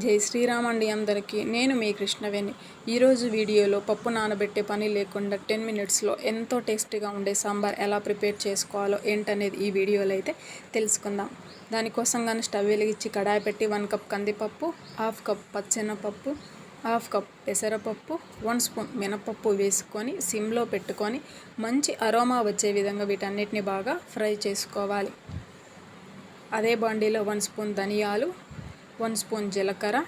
జై శ్రీరామ్ అండి అందరికీ. నేను మీ కృష్ణవేణి. ఈరోజు వీడియోలో పప్పు నానబెట్టే పని లేకుండా టెన్ మినిట్స్లో ఎంతో టేస్టీగా ఉండే సాంబార్ ఎలా ప్రిపేర్ చేసుకోవాలో ఏంటనేది ఈ వీడియోలో అయితే తెలుసుకుందాం. దానికోసం కానీ స్టవ్ వెలిగించి కడాయి పెట్టి వన్ కప్ కందిపప్పు హాఫ్ కప్ పచ్చెనపప్పు హాఫ్ కప్ పెసరపప్పు వన్ స్పూన్ మినపప్పు వేసుకొని సిమ్లో పెట్టుకొని మంచి అరోమా వచ్చే విధంగా వీటన్నిటిని బాగా ఫ్రై చేసుకోవాలి. అదే బాండీలో వన్ స్పూన్ ధనియాలు వన్ స్పూన్ జీలకర్ర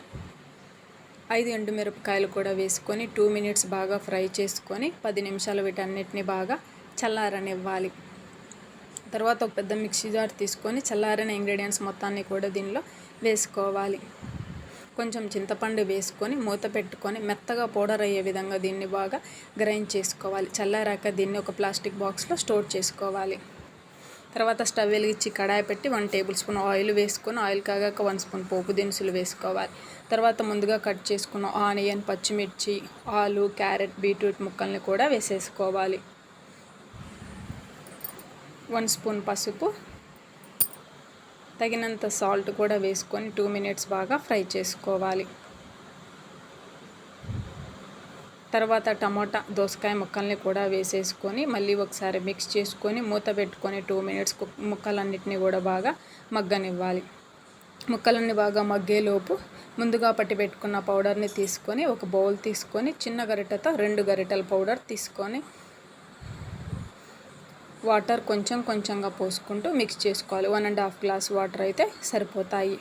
ఐదు ఎండుమిరపకాయలు కూడా వేసుకొని టూ మినిట్స్ బాగా ఫ్రై చేసుకొని పది నిమిషాలు వీటన్నిటిని బాగా చల్లారనివ్వాలి. తర్వాత ఒక పెద్ద మిక్సీ జార్ తీసుకొని చల్లారిన ఇంగ్రీడియంట్స్ మొత్తాన్ని కూడా దీనిలో వేసుకోవాలి. కొంచెం చింతపండు వేసుకొని మూత పెట్టుకొని మెత్తగా పౌడర్ అయ్యే విధంగా దీన్ని బాగా గ్రైండ్ చేసుకోవాలి. చల్లారాక దీన్ని ఒక ప్లాస్టిక్ బాక్స్లో స్టోర్ చేసుకోవాలి. తర్వాత స్టవ్ వెలిగించి కడాయి పెట్టి వన్ టేబుల్ స్పూన్ ఆయిల్ వేసుకొని ఆయిల్ కాగాక వన్ స్పూన్ పోపు దినుసులు వేసుకోవాలి. తర్వాత ముందుగా కట్ చేసుకున్న ఆనియన్ పచ్చిమిర్చి ఆలు క్యారెట్ బీట్రూట్ ముక్కల్ని కూడా వేసేసుకోవాలి. వన్ స్పూన్ పసుపు తగినంత సాల్ట్ కూడా వేసుకొని టూ మినిట్స్ బాగా ఫ్రై చేసుకోవాలి. తర్వాత టమాటా దోసకాయ ముక్కల్ని కూడా వేసేసుకొని మళ్ళీ ఒకసారి మిక్స్ చేసుకొని మూత పెట్టుకొని టూ మినిట్స్ ముక్కలన్నిటిని కూడా బాగా మగ్గనివ్వాలి. ముక్కలన్నీ బాగా మగ్గేలోపు ముందుగా పట్టి పెట్టుకున్న పౌడర్ని తీసుకొని ఒక బౌల్ తీసుకొని చిన్న గరిటెతో రెండు గరిటల పౌడర్ తీసుకొని వాటర్ కొంచెం కొంచెంగా పోసుకుంటూ మిక్స్ చేసుకోవాలి. One and half glass water అయితే సరిపోతాయి.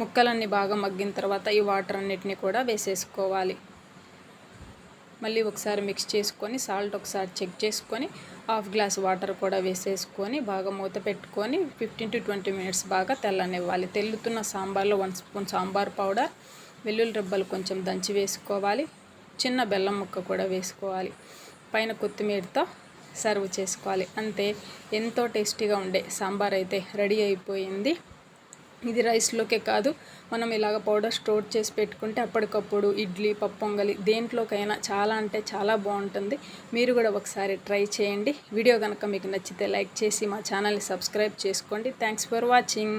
ముక్కలన్నీ బాగా మగ్గిన తర్వాత ఈ వాటర్ అన్నిటిని కూడా వేసేసుకోవాలి. మళ్ళీ ఒకసారి మిక్స్ చేసుకొని సాల్ట్ ఒకసారి చెక్ చేసుకొని హాఫ్ గ్లాస్ వాటర్ కూడా వేసేసుకొని బాగా మూత పెట్టుకొని ఫిఫ్టీన్ టు ట్వంటీ మినిట్స్ బాగా తెల్లనివ్వాలి. తెల్లుతున్న సాంబార్లో వన్ స్పూన్ సాంబార్ పౌడర్ వెల్లుల్లి రెబ్బలు కొంచెం దంచి వేసుకోవాలి. చిన్న బెల్లం ముక్క కూడా వేసుకోవాలి. పైన కొత్తిమీరతో సర్వ్ చేసుకోవాలి. అంతే ఎంతో టేస్టీగా ఉండే సాంబార్ అయితే రెడీ అయిపోయింది. ఇది రైస్లోకే కాదు మనం ఇలాగ పౌడర్ స్టోర్ చేసి పెట్టుకుంటే అప్పటికప్పుడు ఇడ్లీ పప్పొంగలి దేంట్లోకైనా చాలా అంటే చాలా బాగుంటుంది. మీరు కూడా ఒకసారి ట్రై చేయండి. వీడియో కనుక మీకు నచ్చితే లైక్ చేసి మా ఛానల్ని సబ్స్క్రైబ్ చేసుకోండి. Thanks for watching.